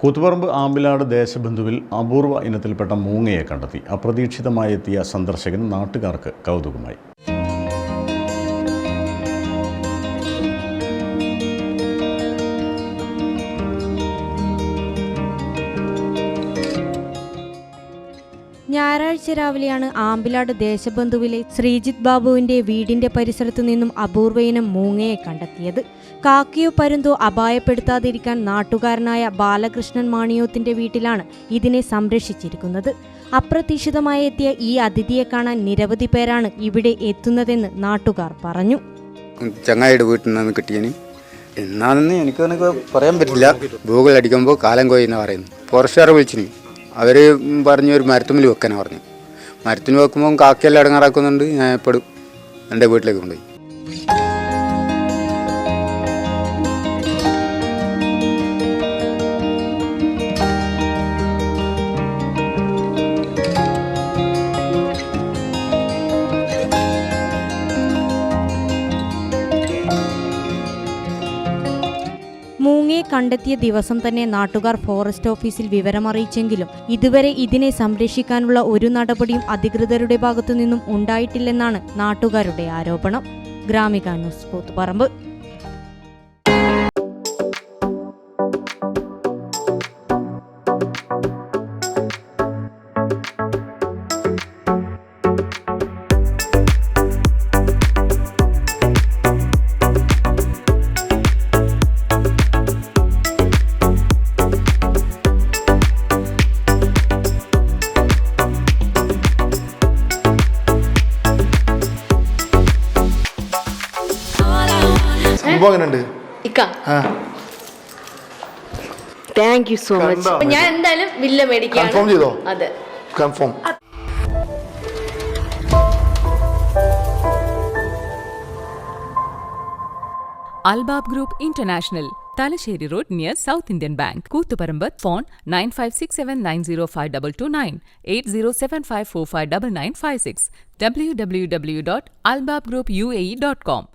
കൂത്തുപറമ്പ് ആമ്പിലാട് ദേശബന്ധുവിൽ അപൂർവ ഇനത്തിൽപ്പെട്ട മൂങ്ങയെ കണ്ടെത്തി. അപ്രതീക്ഷിതമായി എത്തിയ സന്ദർശകൻ നാട്ടുകാർക്ക് കൗതുകമായി. ഞായറാഴ്ച രാവിലെയാണ് ആമ്പിലാട് ദേശബന്ധുവിലെ ശ്രീജിത് ബാബുവിന്റെ വീടിന്റെ പരിസരത്തു നിന്നും അപൂർവയിനം മൂങ്ങയെ കണ്ടെത്തിയത്. കാക്കയോ പരുന്തോ അപായപ്പെടുത്താതിരിക്കാൻ നാട്ടുകാരനായ ബാലകൃഷ്ണൻ മാണിയോത്തിന്റെ വീട്ടിലാണ് ഇതിനെ സംരക്ഷിച്ചിരിക്കുന്നത്. അപ്രതീക്ഷിതമായി എത്തിയ ഈ അതിഥിയെ കാണാൻ നിരവധി പേരാണ് ഇവിടെ എത്തുന്നതെന്ന് നാട്ടുകാർ പറഞ്ഞു. ചങ്ങായിയുടെ വീട്ടിൽ നിന്ന് കിട്ടിയതിന് എന്നാണെന്ന് എനിക്ക് പറയാൻ പറ്റില്ല. ഗൂഗിൾ അടിക്കുമ്പോൾ കാലം കോയിന്ന് പറയുന്നു. ഫോറസ്റ്റുകാരെ വിളിച്ചിന് അവർ പറഞ്ഞു ഒരു മരത്തുമ്പിൽ വെക്കാനാണ് പറഞ്ഞു. മരത്തിന് വെക്കുമ്പോൾ കാക്കയെല്ലാം ഇടങ്ങാറാക്കുന്നുണ്ട്. ഞാൻ എപ്പോഴും എന്റെ വീട്ടിലേക്ക് കൊണ്ടുപോയി. മൂങ്ങയെ കണ്ടെത്തിയ ദിവസം തന്നെ നാട്ടുകാർ ഫോറസ്റ്റ് ഓഫീസിൽ വിവരമറിയിച്ചെങ്കിലും ഇതുവരെ ഇതിനെ സംരക്ഷിക്കാനുള്ള ഒരു നടപടിയും അധികൃതരുടെ ഭാഗത്തു നിന്നും ഉണ്ടായിട്ടില്ലെന്നാണ് നാട്ടുകാരുടെ ആരോപണം. ഗ്രാമിക ന്യൂസ് കൂത്തുപറമ്പ് സംഭവം എങ്ങനെയുണ്ട് ഇക്ക. ആ. താങ്ക് യു സോ മച്ച് കണ്ടോ? ഞാൻ എന്തായാലും വില്ല മേടിക്കാം കൺഫേം ചെയ്തോ? അതെ. Confirm Albab group international Thalassery road near south Indian bank Koothuparamba phone nine five six seven nine zero five double two nine eight zero seven five four five double nine five six W W W dot Albab group U A E dot com